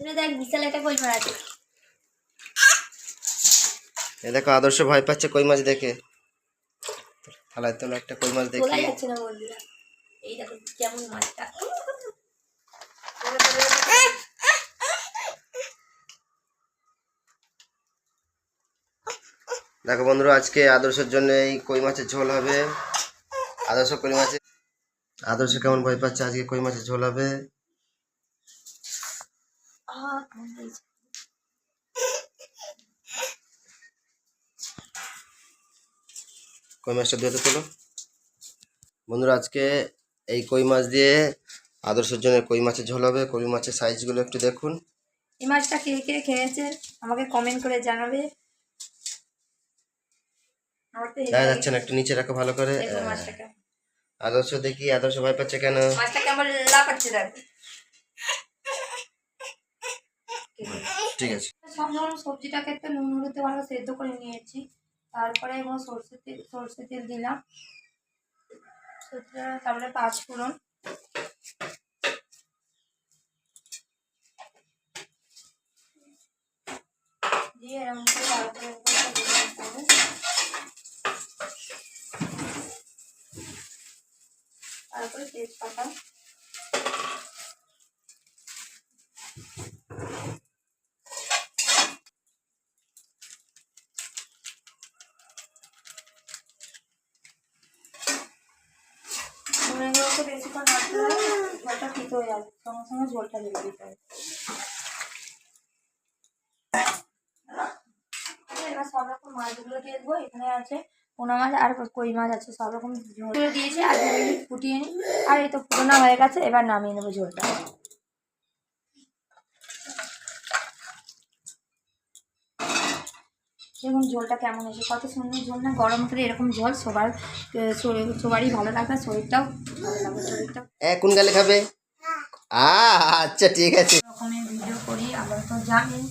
এখানে দেখ বিশাল একটা কই মাছ আছে। এ দেখো আদর্শ ভয় পাচ্ছে কই মাছ দেখে। থালায় তোলা একটা কই মাছ দেখি। যাচ্ছে না বন্ধুরা। এই দেখো কেমন মাছটা। দেখো বন্ধুরা আজকে আদর্শের জন্য এই কই মাছের ঝোল হবে। আদর্শ কই মাছে আদর্শ কেমন ভয় পাচ্ছে আজকে কই মাছের ঝোল হবে? কই মাছটা ধুয়ে তোলো। বন্ধুরা আজকে এই কই মাছ দিয়ে আদর্শের জন্য কই মাছের ঝোল হবে। কই মাছের সাইজগুলো একটু দেখুন। এই মাছটা কে কে খেয়েছে আমাকে কমেন্ট করে জানাবে। তো দেখা যাচ্ছে না একটু নিচে রাখো ভালো করে। আদর্শ দেখি আদর্শ ভয় পাচ্ছে কেন? মাছটা কেমন লাফাচ্ছে দেখো। ঠিক আছে। সব ধরুন সবজিটাকে একটু নুন, হলুদে ভালো সেদ্ধ করে নিয়েছি। তারপরে এবং সর্ষে তেল সর্ষে তেল দিলাম। তারপরে পাঁচ ফোড়ন। দিয়ে এরকম হবে। তারপরে তেজপাতা। বেশিক্ষণ ঝোলটা সঙ্গে সঙ্গে ঝোলটা দিতে এবার সব রকম মাছগুলো দিয়ে দেবো এখানে আছে পোনা মাছ আর কই মাছ আছে সব রকম দিয়েছি আর ফুটিয়ে নিই আর এই তো পুরোনা হয়ে গেছে এবার নামিয়ে নেব ঝোলটা। দেখুন ঝোলটা কেমন হয়েছে? কত সুন্দর ঝোল না? গরম করে এরকম ঝোল সবার সবারই ভালো লাগবে শরীরটাও ভালো লাগবে শরীরটাও কোন গালে খাবে? আচ্ছা ঠিক আছে। রকমের ভিডিও করি আবার তো জানেন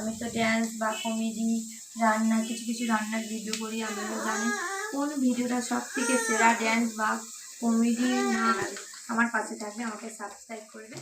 আমি তো ড্যান্স বা কমেডি রান্না কিছু কিছু রান্নার ভিডিও করি আপনারা জানেন কোন ভিডিওটা সব থেকে সেরা ড্যান্স বা কমেডি না আমার পাশে থাকবে আমাকে সাবস্ক্রাইব করবে